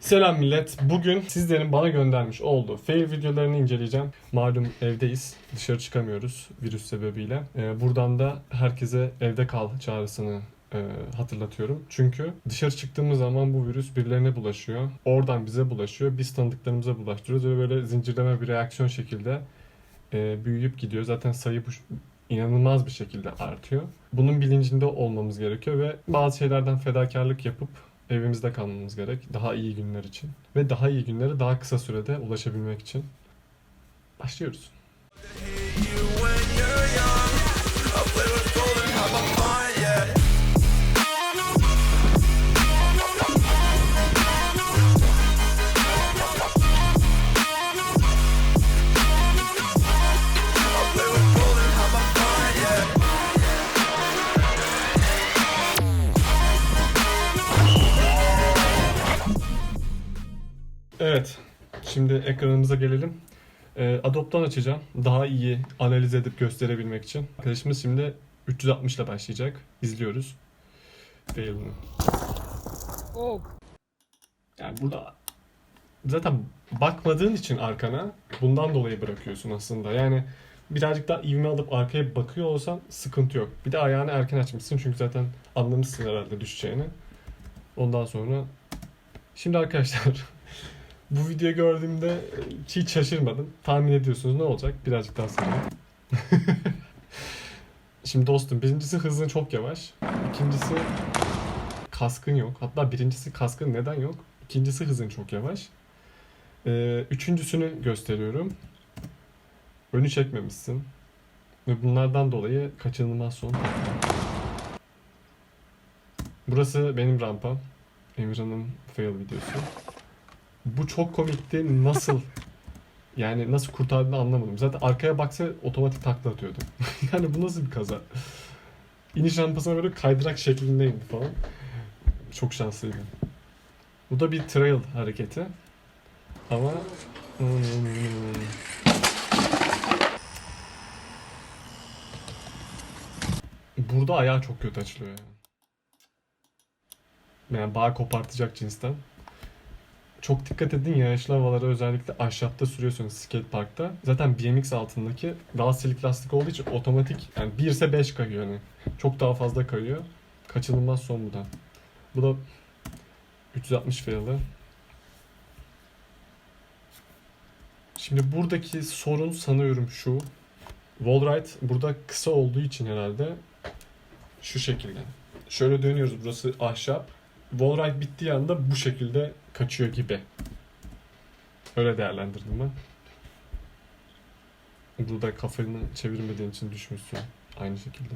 Selam millet. Bugün sizlerin bana göndermiş olduğu fail videolarını inceleyeceğim. Malum evdeyiz. Dışarı çıkamıyoruz virüs sebebiyle. Ee, buradan da herkese evde kal çağrısını e, hatırlatıyorum. Çünkü dışarı çıktığımız zaman bu virüs birilerine bulaşıyor. Oradan bize bulaşıyor. Biz tanıdıklarımıza bulaştırıyoruz ve böyle zincirleme bir reaksiyon şekilde e, büyüyüp gidiyor. Zaten sayı bu inanılmaz bir şekilde artıyor. Bunun bilincinde olmamız gerekiyor ve bazı şeylerden fedakarlık yapıp evimizde kalmamız gerek. Daha iyi günler için. Ve daha iyi günlere daha kısa sürede ulaşabilmek için. Başlıyoruz. Ekranımıza gelelim. Ee, Adobe'dan açacağım. Daha iyi analiz edip gösterebilmek için. Arkadaşımız şimdi 360 ile başlayacak. İzliyoruz. Fail'ını. Yani burada zaten bakmadığın için arkana bundan dolayı bırakıyorsun aslında. Yani birazcık daha ivme alıp arkaya bakıyor olsan sıkıntı yok. Bir de ayağını erken açmışsın çünkü zaten anlamışsın herhalde düşeceğini. Ondan sonra şimdi arkadaşlar bu videoyu gördüğümde hiç şaşırmadım. Tahmin ediyorsunuz ne olacak? Birazcık daha sonra. Şimdi dostum birincisi hızın çok yavaş. İkincisi kaskın yok. Hatta birincisi kaskın neden yok? İkincisi hızın çok yavaş. Ee, üçüncüsünü gösteriyorum. Önü çekmemişsin. Ve bunlardan dolayı kaçınılmaz son. Burası benim rampam. Emirhan'ın fail videosu. Bu çok komikti. Nasıl yani nasıl kurtardığını anlamadım. Zaten arkaya baksa otomatik takla atıyordu. yani bu nasıl bir kaza? İniş rampasına böyle kaydırak şeklinde indi falan. Çok şanslıydı. Bu da bir trail hareketi. Ama hmm, burada ayağı çok kötü açılıyor yani. Yani bağ kopartacak cinsten. Çok dikkat edin yağışlı havalara özellikle ahşapta sürüyorsunuz skate parkta. Zaten BMX altındaki daha silik lastik olduğu için otomatik yani 1 ise 5 kayıyor yani. Çok daha fazla kayıyor. Kaçınılmaz son bu da. Bu da 360 fail'ı. Şimdi buradaki sorun sanıyorum şu. Wallride burada kısa olduğu için herhalde şu şekilde. Şöyle dönüyoruz burası ahşap. Wallride bittiği anda bu şekilde kaçıyor gibi. Öyle değerlendirdim ben. Burada kafanı çevirmediğin için düşmüşsün. Aynı şekilde.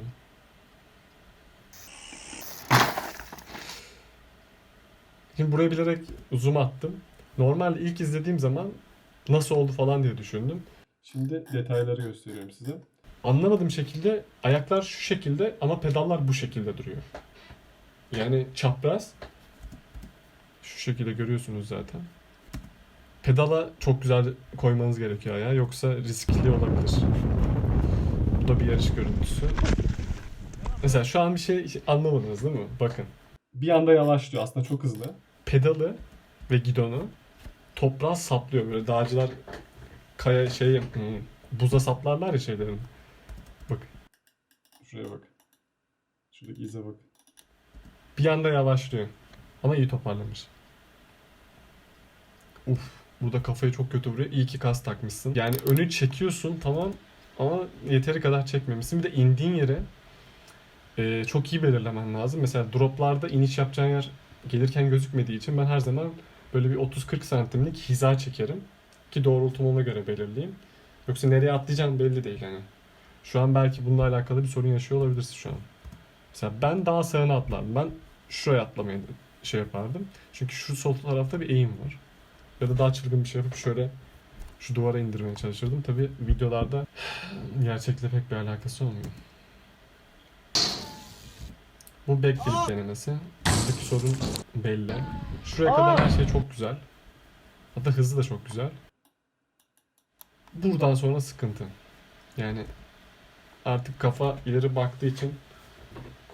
Şimdi buraya bilerek zoom attım. Normalde ilk izlediğim zaman nasıl oldu falan diye düşündüm. Şimdi detayları gösteriyorum size. Anlamadığım şekilde ayaklar şu şekilde ama pedallar bu şekilde duruyor. Yani çapraz şu şekilde görüyorsunuz zaten. Pedala çok güzel koymanız gerekiyor ya yoksa riskli olabilir. Bu da bir yarış görüntüsü. Mesela şu an bir şey anlamadınız değil mi? Bakın. Bir anda yavaşlıyor aslında çok hızlı. Pedalı ve gidonu toprağa saplıyor böyle dağcılar kaya şey hmm, buza saplarlar ya şeylerin. Bak. Şuraya bak. Şuradaki ize bak. Bir anda yavaşlıyor. Ama iyi toparlamış. Uf, burada kafayı çok kötü vuruyor. İyi ki kas takmışsın. Yani önü çekiyorsun tamam ama yeteri kadar çekmemişsin. Bir de indiğin yere e, çok iyi belirlemen lazım. Mesela droplarda iniş yapacağın yer gelirken gözükmediği için ben her zaman böyle bir 30-40 santimlik hiza çekerim. Ki doğrultumu ona göre belirleyeyim. Yoksa nereye atlayacağım belli değil yani. Şu an belki bununla alakalı bir sorun yaşıyor olabilirsin şu an. Mesela ben daha sağına atlardım. Ben şuraya atlamayı şey yapardım. Çünkü şu sol tarafta bir eğim var. Ya da daha çılgın bir şey yapıp şöyle şu duvara indirmeye çalışırdım. Tabi videolarda gerçekle pek bir alakası olmuyor. Bu backflip denemesi. Buradaki sorun belli. Şuraya kadar her şey çok güzel. Hatta hızı da çok güzel. Buradan sonra sıkıntı. Yani artık kafa ileri baktığı için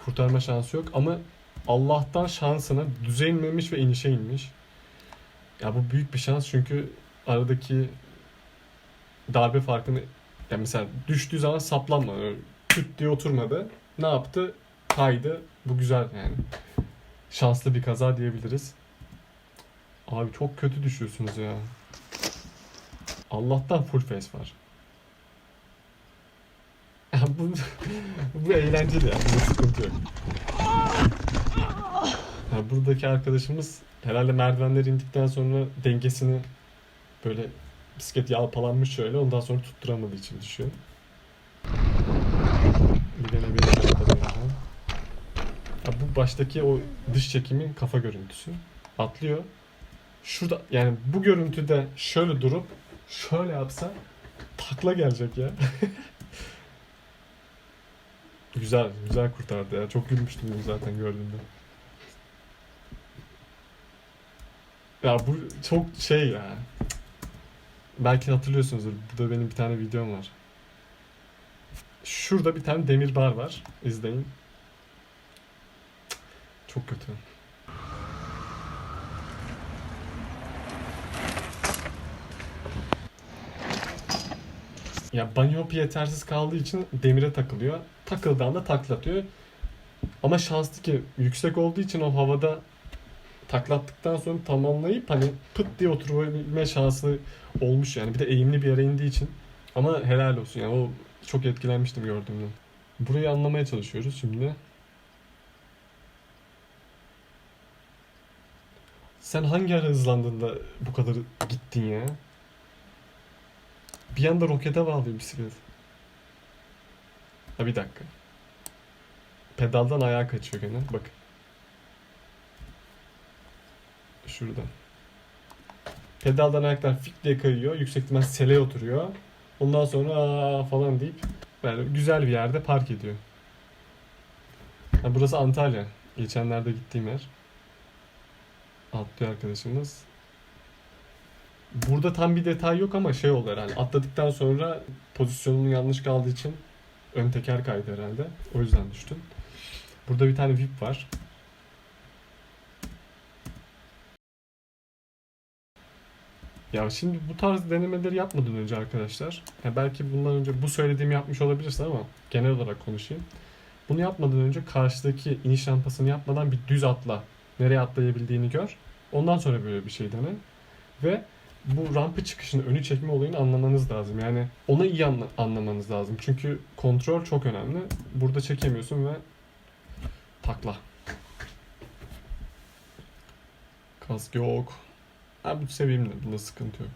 kurtarma şansı yok ama Allah'tan şansına düze inmemiş ve inişe inmiş. Ya bu büyük bir şans çünkü aradaki darbe farkını ya mesela düştüğü zaman saplanmadı. Küt diye oturmadı. Ne yaptı? Kaydı. Bu güzel yani. Şanslı bir kaza diyebiliriz. Abi çok kötü düşüyorsunuz ya. Allah'tan full face var. Bu, bu eğlenceli ya. Bunda sıkıntı yok. Ya buradaki arkadaşımız herhalde merdivenleri indikten sonra dengesini böyle bisiklet yalpalanmış şöyle ondan sonra tutturamadığı için düşüyor. Bir ya bu baştaki o dış çekimin kafa görüntüsü. Atlıyor. Şurada yani bu görüntüde şöyle durup şöyle yapsa takla gelecek ya. güzel, güzel kurtardı ya. Çok gülmüştüm zaten gördüğümde. Ya bu çok şey ya. Belki hatırlıyorsunuzdur. Burada benim bir tane videom var. Şurada bir tane demir bar var. İzleyin. Çok kötü. Ya banyopi yetersiz kaldığı için demire takılıyor. Takıldığında taklatıyor. Ama şanslı ki yüksek olduğu için o havada taklattıktan sonra tamamlayıp hani pıt diye oturabilme şansı olmuş yani. Bir de eğimli bir yere indiği için. Ama helal olsun yani o çok etkilenmiştim gördüğümde. Burayı anlamaya çalışıyoruz şimdi. Sen hangi ara hızlandığında bu kadar gittin ya? Bir anda rokete bağlıyor bisiklet. Ha bir dakika. Pedaldan ayağa kaçıyor gene. Bak. Şurada. Pedaldan ayaklar fik diye kayıyor. Yüksek ihtimal sele oturuyor. Ondan sonra falan deyip böyle güzel bir yerde park ediyor. Ha, burası Antalya. Geçenlerde gittiğim yer. Atlıyor arkadaşımız. Burada tam bir detay yok ama şey oldu herhalde. Atladıktan sonra pozisyonunun yanlış kaldığı için ön teker kaydı herhalde. O yüzden düştün. Burada bir tane VIP var. Ya şimdi bu tarz denemeleri yapmadan önce arkadaşlar, ya belki bundan önce bu söylediğimi yapmış olabilirsin ama genel olarak konuşayım. Bunu yapmadan önce karşıdaki iniş rampasını yapmadan bir düz atla. Nereye atlayabildiğini gör. Ondan sonra böyle bir şey dene. Ve bu rampa çıkışını önü çekme olayını anlamanız lazım. Yani onu iyi anla- anlamanız lazım. Çünkü kontrol çok önemli. Burada çekemiyorsun ve takla. Kask yok. Ha bu sevimli. Bunda sıkıntı yok.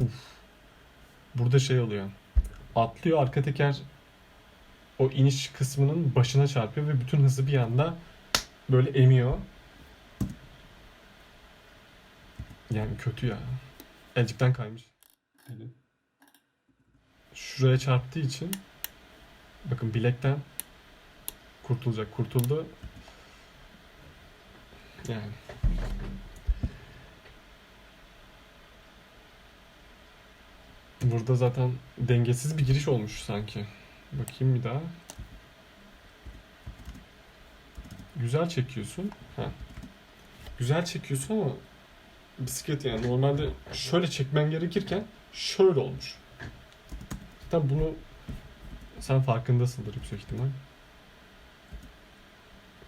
Uf. Burada şey oluyor. Atlıyor arka teker o iniş kısmının başına çarpıyor ve bütün hızı bir anda böyle emiyor. Yani kötü ya. Elcikten kaymış. Şuraya çarptığı için bakın bilekten kurtulacak. Kurtuldu. Yani. Burada zaten dengesiz bir giriş olmuş sanki. Bakayım bir daha. Güzel çekiyorsun. Ha. Güzel çekiyorsun ama bisiklet yani normalde şöyle çekmen gerekirken şöyle olmuş. Zaten bunu sen farkındasındır yüksek ihtimal.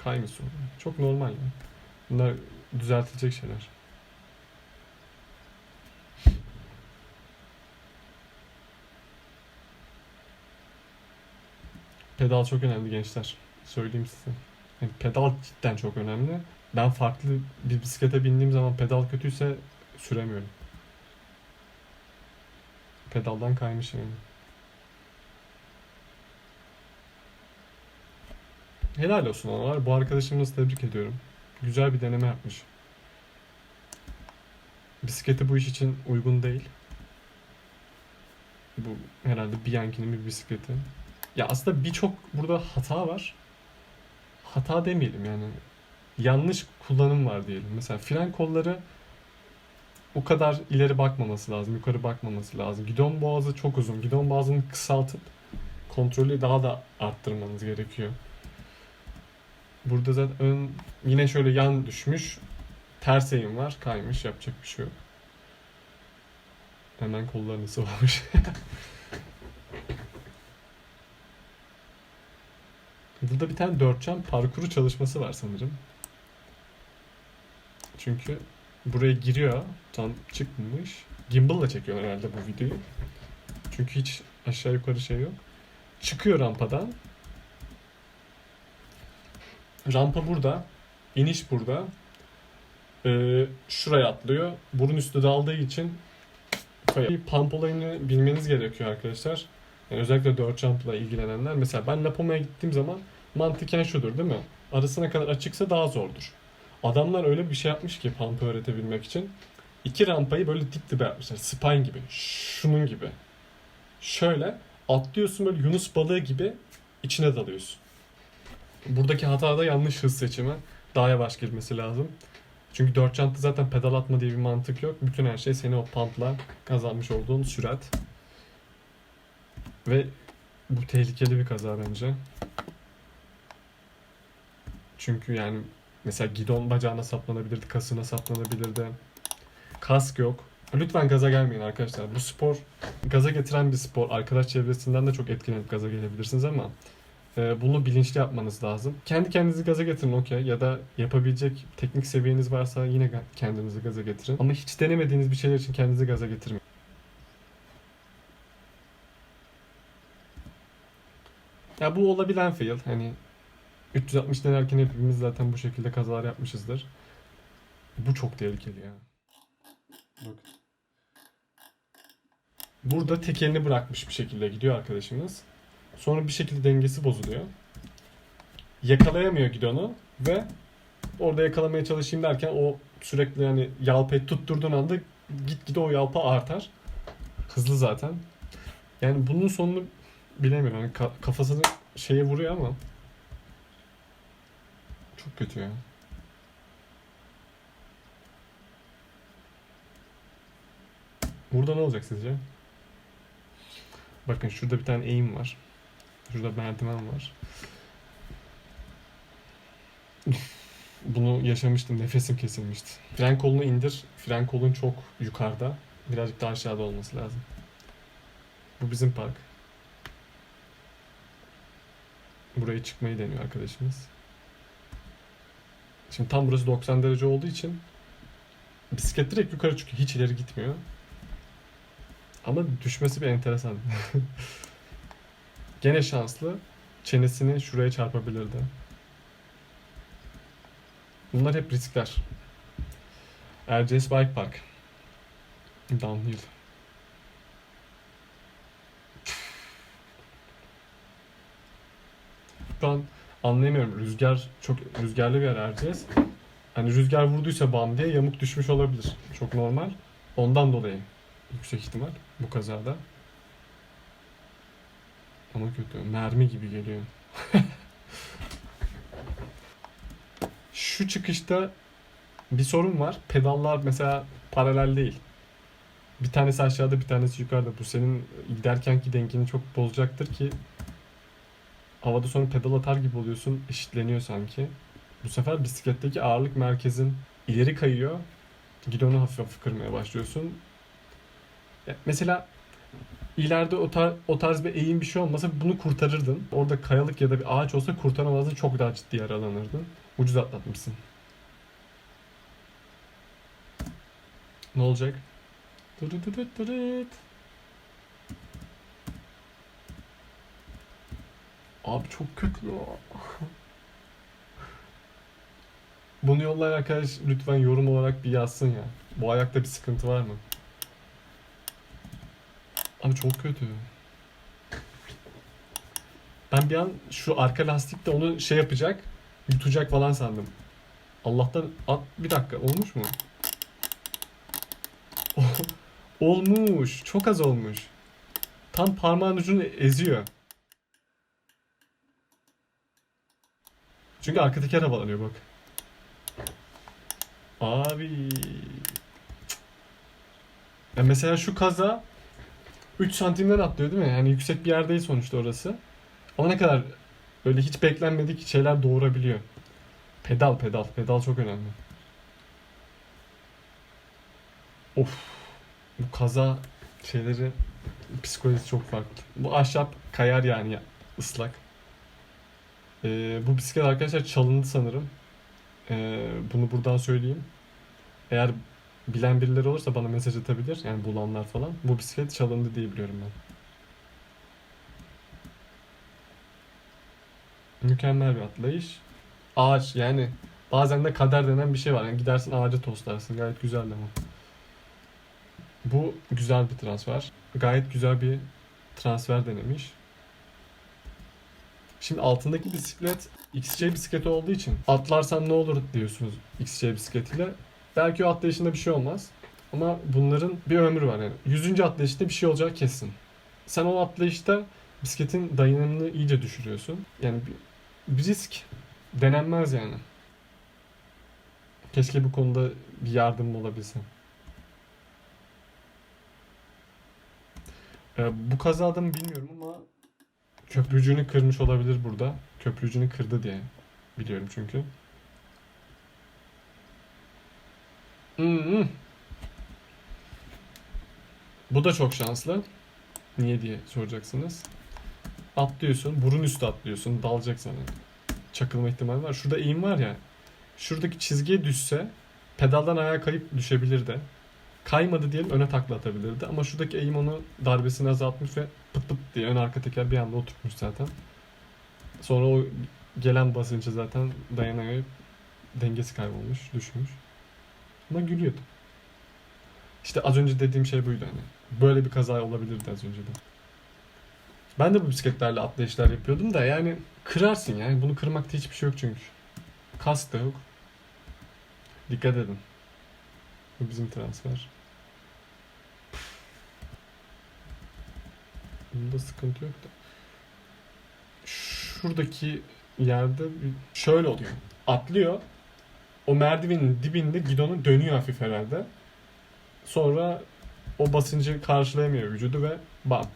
Sonra. Çok normal yani. Bunlar düzeltilecek şeyler. Pedal çok önemli gençler. Söyleyeyim size. Yani pedal cidden çok önemli. Ben farklı bir bisiklete bindiğim zaman pedal kötüyse süremiyorum. Pedaldan kaymış yani. Helal olsun ona var. Bu arkadaşımızı tebrik ediyorum. Güzel bir deneme yapmış. Bisikleti bu iş için uygun değil. Bu herhalde Bianchi'nin bir bisikleti. Ya aslında birçok burada hata var. Hata demeyelim yani. Yanlış kullanım var diyelim. Mesela fren kolları o kadar ileri bakmaması lazım, yukarı bakmaması lazım. Gidon boğazı çok uzun. Gidon boğazını kısaltıp kontrolü daha da arttırmanız gerekiyor. Burada zaten ön yine şöyle yan düşmüş. Ters eğim var. Kaymış. Yapacak bir şey yok. Hemen kollarını sıvamış. Burada bir tane dörtçam parkuru çalışması var sanırım. Çünkü buraya giriyor. Tam çıkmış. Gimbal'la çekiyor herhalde bu videoyu. Çünkü hiç aşağı yukarı şey yok. Çıkıyor rampadan. Rampa burada. iniş burada. Ee, şuraya atlıyor. Burun üstü daldığı için kaya- pump olayını bilmeniz gerekiyor arkadaşlar. Yani özellikle 4 jump'la ilgilenenler. Mesela ben Lapoma'ya gittiğim zaman mantıken şudur değil mi? Arasına kadar açıksa daha zordur. Adamlar öyle bir şey yapmış ki pump öğretebilmek için. İki rampayı böyle dip dibe yapmışlar. Spine gibi. Şunun gibi. Şöyle atlıyorsun böyle Yunus balığı gibi içine dalıyorsun. Buradaki hata da yanlış hız seçimi. Daha yavaş girmesi lazım. Çünkü dört çanta zaten pedal atma diye bir mantık yok. Bütün her şey seni o pumpla kazanmış olduğun sürat. Ve bu tehlikeli bir kaza bence. Çünkü yani mesela gidon bacağına saplanabilirdi, kasına saplanabilirdi. Kask yok. Lütfen gaza gelmeyin arkadaşlar. Bu spor gaza getiren bir spor. Arkadaş çevresinden de çok etkilenip gaza gelebilirsiniz ama e, bunu bilinçli yapmanız lazım. Kendi kendinizi gaza getirin okey ya da yapabilecek teknik seviyeniz varsa yine kendinizi gaza getirin. Ama hiç denemediğiniz bir şeyler için kendinizi gaza getirmeyin. Ya bu olabilen fail. Hani 360 denerken hepimiz zaten bu şekilde kazalar yapmışızdır. Bu çok tehlikeli ya. Bak. Burada tekerini bırakmış bir şekilde gidiyor arkadaşımız. Sonra bir şekilde dengesi bozuluyor. Yakalayamıyor gidonu ve orada yakalamaya çalışayım derken o sürekli yani yalpayı tutturduğun anda gitgide o yalpa artar. Hızlı zaten. Yani bunun sonunu bilemiyorum. Yani ka- kafasını şeye vuruyor ama çok kötü ya. Burada ne olacak sizce? Bakın şurada bir tane eğim var. Şurada merdiven var. Bunu yaşamıştım. Nefesim kesilmişti. Fren kolunu indir. Fren kolun çok yukarıda. Birazcık daha aşağıda olması lazım. Bu bizim park. Buraya çıkmayı deniyor arkadaşımız. Şimdi tam burası 90 derece olduğu için bisiklet direkt yukarı çıkıyor. Hiç ileri gitmiyor. Ama düşmesi bir enteresan. Gene şanslı. Çenesini şuraya çarpabilirdi. Bunlar hep riskler. Erciyes Bike Park. Downhill. Şu anlayamıyorum. Rüzgar çok rüzgarlı bir yer Erciyes. Hani rüzgar vurduysa bam diye yamuk düşmüş olabilir. Çok normal. Ondan dolayı yüksek ihtimal bu kazada. Ama kötü. Mermi gibi geliyor. Şu çıkışta bir sorun var. Pedallar mesela paralel değil. Bir tanesi aşağıda bir tanesi yukarıda. Bu senin giderkenki dengeni çok bozacaktır ki havada sonra pedal atar gibi oluyorsun. Eşitleniyor sanki. Bu sefer bisikletteki ağırlık merkezin ileri kayıyor. Gidonu hafif hafif kırmaya başlıyorsun. Ya Mesela ileride o, tar- o tarz bir eğim bir şey olmasa bunu kurtarırdın. Orada kayalık ya da bir ağaç olsa kurtaramazdın. Çok daha ciddi yaralanırdın. Ucuz atlatmışsın. Ne olacak? Dırıdıdıdıdıt. Abi çok kötü ya. Bunu yollayan arkadaş lütfen yorum olarak bir yazsın ya. Bu ayakta bir sıkıntı var mı? Abi çok kötü. Ben bir an şu arka lastik de onu şey yapacak, yutacak falan sandım. Allah'tan at bir dakika olmuş mu? olmuş. Çok az olmuş. Tam parmağın ucunu eziyor. Çünkü arka teker havalanıyor bak. Abi. Ya mesela şu kaza 3 santimden atlıyor değil mi? Yani yüksek bir yer değil sonuçta orası. Ama ne kadar böyle hiç beklenmedik şeyler doğurabiliyor. Pedal pedal. Pedal çok önemli. Of. Bu kaza şeyleri psikolojisi çok farklı. Bu ahşap kayar yani ya, ıslak. Ee, bu bisiklet arkadaşlar çalındı sanırım. Ee, bunu buradan söyleyeyim. Eğer bilen birileri olursa bana mesaj atabilir. Yani bulanlar falan. Bu bisiklet çalındı diye biliyorum ben. Mükemmel bir atlayış. Ağaç yani bazen de kader denen bir şey var. Yani gidersin ağaca toslarsın. Gayet güzel ama. Bu güzel bir transfer. Gayet güzel bir transfer denemiş. Şimdi altındaki bisiklet XC bisikleti olduğu için atlarsan ne olur diyorsunuz XC bisikletiyle. Belki o atlayışında bir şey olmaz. Ama bunların bir ömrü var yani. 100. atlayışta bir şey olacağı kesin. Sen o atlayışta bisikletin dayanımını iyice düşürüyorsun. Yani bir, risk denenmez yani. Keşke bu konuda bir yardım olabilsem. Ee, bu kazada bilmiyorum ama köprücüğünü kırmış olabilir burada. Köprücüğünü kırdı diye biliyorum çünkü. Hmm. Bu da çok şanslı. Niye diye soracaksınız. Atlıyorsun, burun üstü atlıyorsun, dalacak sana. Çakılma ihtimali var. Şurada eğim var ya. Şuradaki çizgiye düşse pedaldan ayağa kayıp düşebilir de. Kaymadı diyelim öne takla atabilirdi ama şuradaki eğim onu darbesini azaltmış ve pıt pıt diye ön arka teker bir anda oturtmuş zaten. Sonra o gelen basınca zaten dayanamayıp dengesi kaybolmuş, düşmüş. Ama gülüyordu. İşte az önce dediğim şey buydu hani. Böyle bir kaza olabilirdi az önce de. Ben de bu bisikletlerle atlayışlar yapıyordum da yani kırarsın yani. Bunu kırmakta hiçbir şey yok çünkü. Kask da yok. Dikkat edin. Bu bizim transfer. Bunda sıkıntı yok da. Şuradaki yerde şöyle oluyor. Atlıyor. O merdivenin dibinde gidonu dönüyor hafif herhalde. Sonra o basıncı karşılayamıyor vücudu ve bam.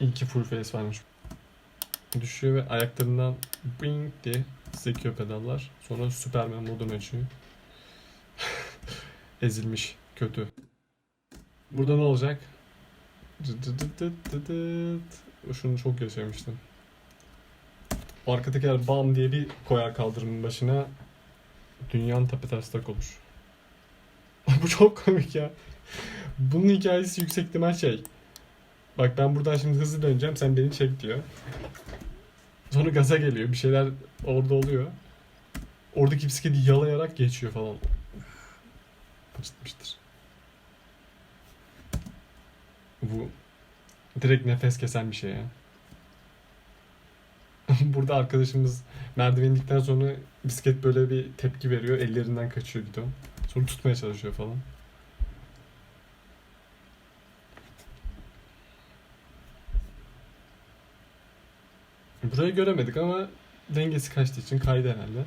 İyi ki full face varmış. Düşüyor ve ayaklarından bing diye sekiyor pedallar. Sonra Superman modunu açıyor. Ezilmiş. Kötü. Burada ne olacak? Şunu çok yaşamıştım. O arka teker bam diye bir koyar kaldırımın başına. Dünyanın tepeters tak olur. Bu çok komik ya. Bunun hikayesi yüksek ihtimal şey. Bak ben buradan şimdi hızlı döneceğim sen beni çek diyor. Sonra gaza geliyor. Bir şeyler orada oluyor. Oradaki bisikleti yalayarak geçiyor falan. Acıtmıştır. Bu direkt nefes kesen bir şey ya. Burada arkadaşımız merdiven indikten sonra bisiklet böyle bir tepki veriyor. Ellerinden kaçıyor gidon. Sonra tutmaya çalışıyor falan. Burayı göremedik ama dengesi kaçtığı için kaydı herhalde.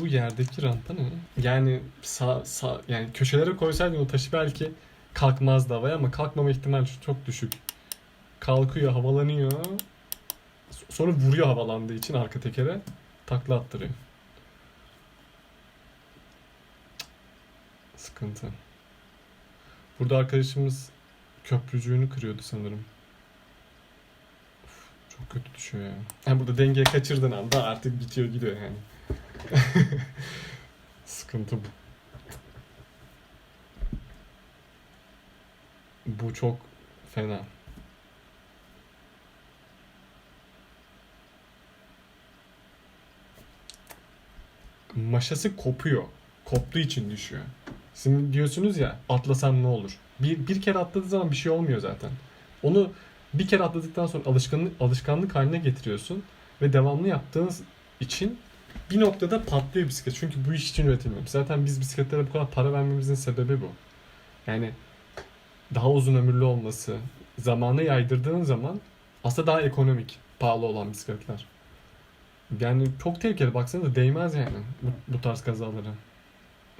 Bu yerdeki ranta ne? Yani sağ, sağ yani köşelere koysaydın o taşı belki kalkmazdı havaya ama kalkmama ihtimali çok düşük. Kalkıyor, havalanıyor. Sonra vuruyor havalandığı için arka tekere takla attırıyor. Sıkıntı. Burada arkadaşımız köprücüğünü kırıyordu sanırım. Çok kötü düşüyor ya. Yani burada dengeyi kaçırdığın anda artık bitiyor gidiyor yani. Sıkıntı bu. Bu çok fena. Maşası kopuyor. Koptuğu için düşüyor. Şimdi diyorsunuz ya atlasam ne olur? Bir, bir kere atladığı zaman bir şey olmuyor zaten. Onu bir kere atladıktan sonra alışkanlık, alışkanlık haline getiriyorsun ve devamlı yaptığınız için bir noktada patlıyor bisiklet. Çünkü bu iş için üretilmemiş. Zaten biz bisikletlere bu kadar para vermemizin sebebi bu. Yani daha uzun ömürlü olması, zamanı yaydırdığın zaman aslında daha ekonomik, pahalı olan bisikletler. Yani çok tehlikeli baksanıza değmez yani bu, bu tarz kazalara.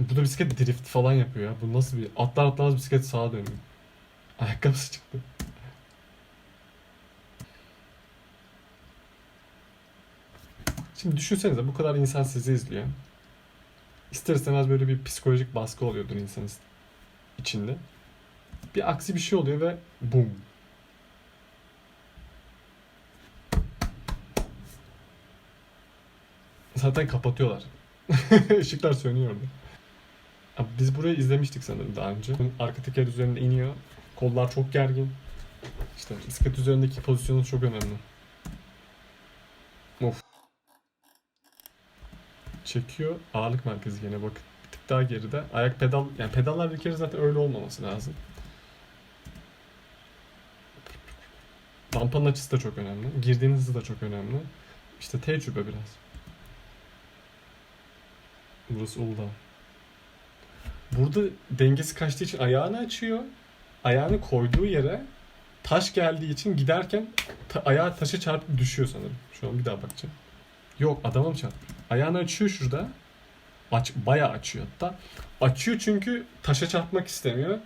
Bu da bisiklet drift falan yapıyor ya. Bu nasıl bir atlar atlamaz bisiklet sağa dönüyor. Ayakkabısı çıktı. Şimdi düşünsenize bu kadar insan sizi izliyor. İster istemez böyle bir psikolojik baskı oluyordur insanın içinde. Bir aksi bir şey oluyor ve bum. Zaten kapatıyorlar. Işıklar sönüyor orada. Biz burayı izlemiştik sanırım daha önce. Arka teker üzerinde iniyor. Kollar çok gergin. İşte bisiklet üzerindeki pozisyonu çok önemli. Of. Çekiyor. Ağırlık merkezi gene bakın. Bir tık daha geride. Ayak pedal, yani pedallar bir kere zaten öyle olmaması lazım. Rampanın açısı da çok önemli. Girdiğiniz hızı da çok önemli. İşte tecrübe biraz. Burası Uludağ. Burada dengesi kaçtığı için ayağını açıyor. Ayağını koyduğu yere taş geldiği için giderken ta- ayağı taşa çarpıp düşüyor sanırım. Şu an bir daha bakacağım. Yok adama mı çarpıyor? Ayağını açıyor şurada. Aç, bayağı açıyor hatta. Açıyor çünkü taşa çarpmak istemiyor.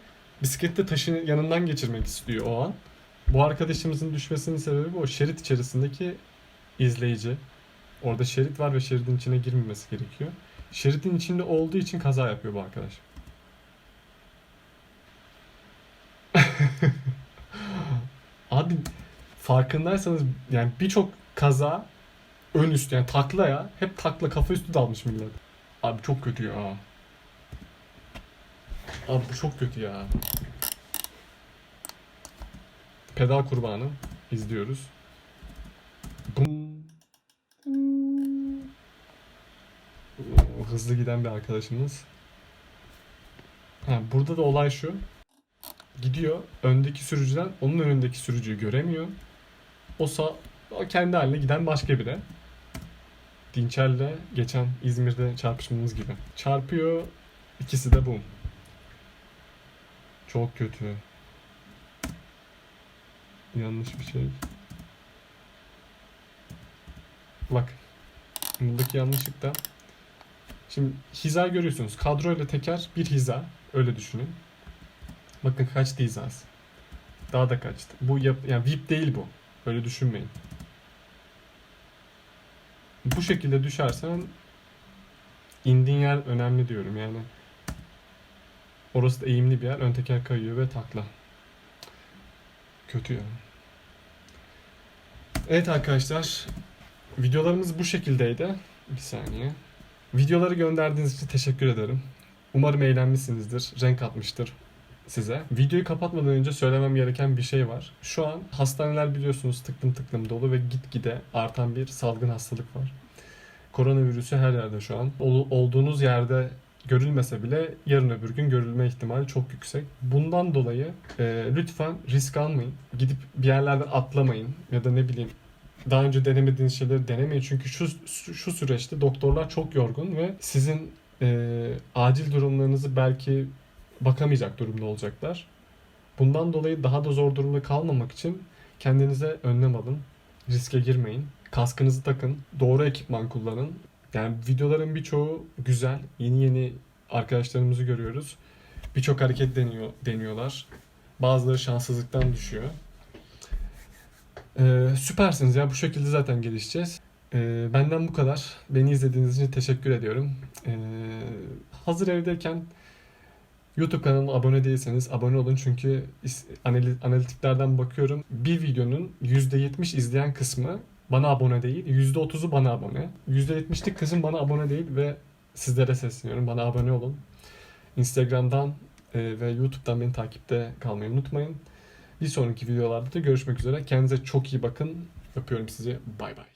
Bisiklette taşın yanından geçirmek istiyor o an. Bu arkadaşımızın düşmesinin sebebi o şerit içerisindeki izleyici. Orada şerit var ve şeridin içine girmemesi gerekiyor. Şeridin içinde olduğu için kaza yapıyor bu arkadaş. Abi farkındaysanız yani birçok kaza ön üst yani takla ya. Hep takla kafa üstü dalmış millet. Abi çok kötü ya. Abi bu çok kötü ya. Pedal kurbanı izliyoruz. Bum. Hızlı giden bir arkadaşımız. Ha, burada da olay şu. Gidiyor öndeki sürücüden onun önündeki sürücüyü göremiyor. O sağ, o kendi haline giden başka biri. Dinçer'le geçen İzmir'de çarpışmamız gibi. Çarpıyor. ikisi de bum. Çok kötü. Yanlış bir şey. Bak. Buradaki yanlışlık da Şimdi hiza görüyorsunuz. Kadro ile teker bir hiza. Öyle düşünün. Bakın kaçtı hizası. Daha da kaçtı. Bu yap yani VIP değil bu. Öyle düşünmeyin. Bu şekilde düşersen indiğin yer önemli diyorum yani. Orası da eğimli bir yer. Ön teker kayıyor ve takla. Kötü yani. Evet arkadaşlar. Videolarımız bu şekildeydi. Bir saniye. Videoları gönderdiğiniz için teşekkür ederim. Umarım eğlenmişsinizdir, renk atmıştır size. Videoyu kapatmadan önce söylemem gereken bir şey var. Şu an hastaneler biliyorsunuz tıklım tıklım dolu ve gitgide artan bir salgın hastalık var. Koronavirüsü her yerde şu an. Ol- olduğunuz yerde görülmese bile yarın öbür gün görülme ihtimali çok yüksek. Bundan dolayı e, lütfen risk almayın. Gidip bir yerlerden atlamayın ya da ne bileyim daha önce denemediğiniz şeyleri denemeyin. Çünkü şu şu süreçte doktorlar çok yorgun ve sizin e, acil durumlarınızı belki bakamayacak durumda olacaklar. Bundan dolayı daha da zor durumda kalmamak için kendinize önlem alın. Riske girmeyin. Kaskınızı takın. Doğru ekipman kullanın. Yani videoların birçoğu güzel. Yeni yeni arkadaşlarımızı görüyoruz. Birçok hareket deniyor, deniyorlar. Bazıları şanssızlıktan düşüyor. Ee, süpersiniz ya bu şekilde zaten gelişeceğiz. Ee, benden bu kadar. Beni izlediğiniz için teşekkür ediyorum. Ee, hazır evdeyken YouTube kanalıma abone değilseniz abone olun çünkü analitiklerden bakıyorum. Bir videonun %70 izleyen kısmı bana abone değil, %30'u bana abone. %70'lik kısım bana abone değil ve sizlere sesleniyorum. Bana abone olun. Instagram'dan e, ve YouTube'dan beni takipte kalmayı unutmayın. Bir sonraki videolarda da görüşmek üzere. Kendinize çok iyi bakın. Öpüyorum sizi. Bay bay.